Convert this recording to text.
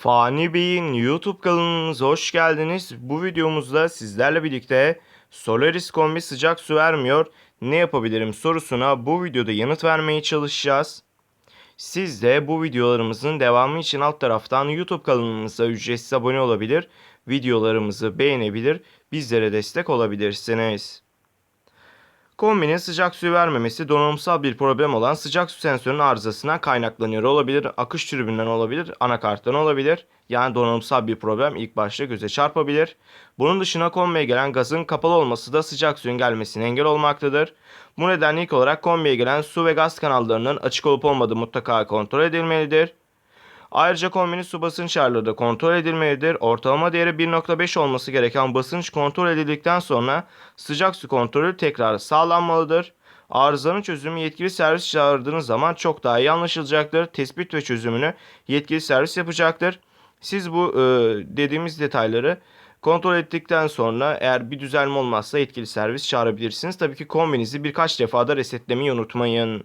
Fani Bey'in YouTube kanalımıza hoş geldiniz. Bu videomuzda sizlerle birlikte Solaris kombi sıcak su vermiyor. Ne yapabilirim sorusuna bu videoda yanıt vermeye çalışacağız. Siz de bu videolarımızın devamı için alt taraftan YouTube kanalımıza ücretsiz abone olabilir, videolarımızı beğenebilir, bizlere destek olabilirsiniz. Kombinin sıcak suyu vermemesi donanımsal bir problem olan sıcak su sensörünün arızasından kaynaklanıyor olabilir. Akış tribünden olabilir, anakarttan olabilir. Yani donanımsal bir problem ilk başta göze çarpabilir. Bunun dışına kombiye gelen gazın kapalı olması da sıcak suyun gelmesine engel olmaktadır. Bu nedenle ilk olarak kombiye gelen su ve gaz kanallarının açık olup olmadığı mutlaka kontrol edilmelidir. Ayrıca kombinin su basınç ayarları da kontrol edilmelidir. Ortalama değeri 1.5 olması gereken basınç kontrol edildikten sonra sıcak su kontrolü tekrar sağlanmalıdır. Arızanın çözümü yetkili servis çağırdığınız zaman çok daha iyi anlaşılacaktır. Tespit ve çözümünü yetkili servis yapacaktır. Siz bu e, dediğimiz detayları kontrol ettikten sonra eğer bir düzelme olmazsa yetkili servis çağırabilirsiniz. Tabii ki kombinizi birkaç defa da resetlemeyi unutmayın.